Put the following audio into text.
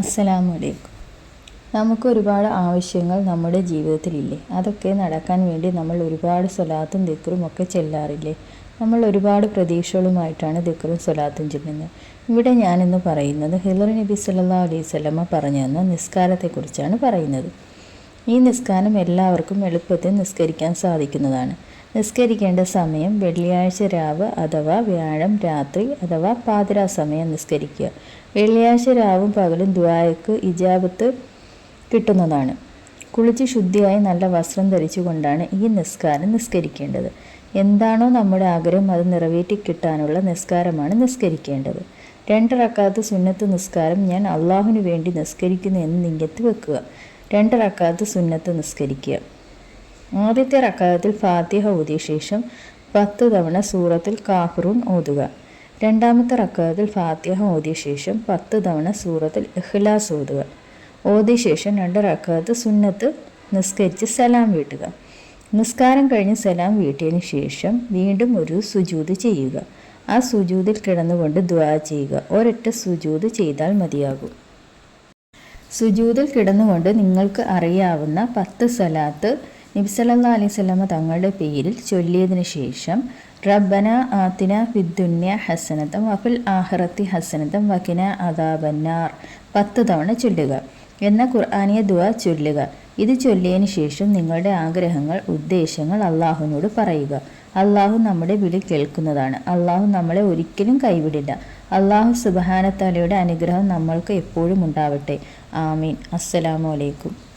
അസ്സലാമു അലൈക്കും നമുക്ക് ഒരുപാട് ആവശ്യങ്ങൾ നമ്മുടെ ജീവിതത്തിലില്ലേ? അതൊക്കെ നടക്കാൻ വേണ്ടി നമ്മൾ ഒരുപാട് സ്വലാത്തും ദിക്കറും ഒക്കെ ചെല്ലാറില്ലേ? നമ്മൾ ഒരുപാട് പ്രതീക്ഷകളുമായിട്ടാണ് ദിക്കറും സ്വലാത്തും ചെല്ലുന്നത്. ഇവിടെ ഞാനിന്ന് പറയുന്നത് ഹിലർ നബി സല്ലാ അലൈഹി സ്വലമ പറഞ്ഞു തന്ന നിസ്കാരത്തെക്കുറിച്ചാണ് പറയുന്നത്. ഈ നിസ്കാരം എല്ലാവർക്കും എളുപ്പത്തിൽ നിസ്കരിക്കാൻ സാധിക്കുന്നതാണ്. നിസ്കരിക്കേണ്ട സമയം വെള്ളിയാഴ്ച രാവ് അഥവാ വ്യാഴം രാത്രി അഥവാ പാതിരാ സമയം നിസ്കരിക്കുക. വെള്ളിയാഴ്ച രാവും പകലും ദ്വായക്ക് ഇജാബത്ത് കിട്ടുന്നതാണ്. കുളിച്ച് ശുദ്ധിയായി നല്ല വസ്ത്രം ധരിച്ചുകൊണ്ടാണ് ഈ നിസ്കാരം നിസ്കരിക്കേണ്ടത്. എന്താണോ നമ്മുടെ ആഗ്രഹം അത് നിറവേറ്റി കിട്ടാനുള്ള നിസ്കാരമാണ് നിസ്കരിക്കേണ്ടത്. രണ്ട് റക്കാത്ത് സുന്നത്ത് നിസ്കാരം ഞാൻ അള്ളാഹുവിന് വേണ്ടി നിസ്കരിക്കുന്നു എന്ന് നിങ്കത്ത് വെക്കുക. രണ്ട് റക്കാത്ത് സുന്നത്ത് നിസ്കരിക്കുക. ആദ്യത്തെ റക്കാത്തിൽ ഫാത്തിഹ ഊതിയ ശേഷം പത്ത് തവണ സൂറത്തിൽ കാഫറൂൺ ഓതുക. രണ്ടാമത്തെ റക്കാത്തിൽ ഫാത്തിഹ ഓതിയ ശേഷം പത്ത് തവണ സൂറത്തിൽ ഇഖ്ലാസ് ഓതുക. ഓതിയ ശേഷം രണ്ട് റക്കാത്ത് സുന്നത്ത് നിസ്കരിച്ച് സലാം വീട്ടുക. നിസ്കാരം കഴിഞ്ഞ് സലാം വീട്ടിയതിന് ശേഷം വീണ്ടും ഒരു സുജൂത് ചെയ്യുക. ആ സുജൂതിൽ കിടന്നുകൊണ്ട് ദ്വാ ചെയ്യുക. ഒരൊറ്റ സുജൂത് ചെയ്താൽ മതിയാകും. സുജൂതിൽ കിടന്നുകൊണ്ട് നിങ്ങൾക്ക് അറിയാവുന്ന പത്ത് സലാത്ത് നബിസല്ലാ അലൈഹി തങ്ങളുടെ പേരിൽ ചൊല്ലിയതിന് ശേഷം റബ്ബന ആത്തിന ഫിദ്ദുന്യ ഹസനത്തം വഫിൽ ആഹ്റത്തി ഹസനത്തം വക്കിന അദാബന്നാർ പത്ത് തവണ ചൊല്ലുക. എന്ന ഖുർആാനിയ ദുവ ചൊല്ലുക. ഇത് ചൊല്ലിയതിന് ശേഷം നിങ്ങളുടെ ആഗ്രഹങ്ങൾ ഉദ്ദേശങ്ങൾ അള്ളാഹുവിനോട് പറയുക. അള്ളാഹു നമ്മുടെ വിളി കേൾക്കുന്നതാണ്. അള്ളാഹു നമ്മളെ ഒരിക്കലും കൈവിടില്ല. അള്ളാഹു സുബഹാനത്താലയുടെ അനുഗ്രഹം നമ്മൾക്ക് എപ്പോഴും ഉണ്ടാവട്ടെ. ആമീൻ. അസ്സലാമു അലൈക്കും.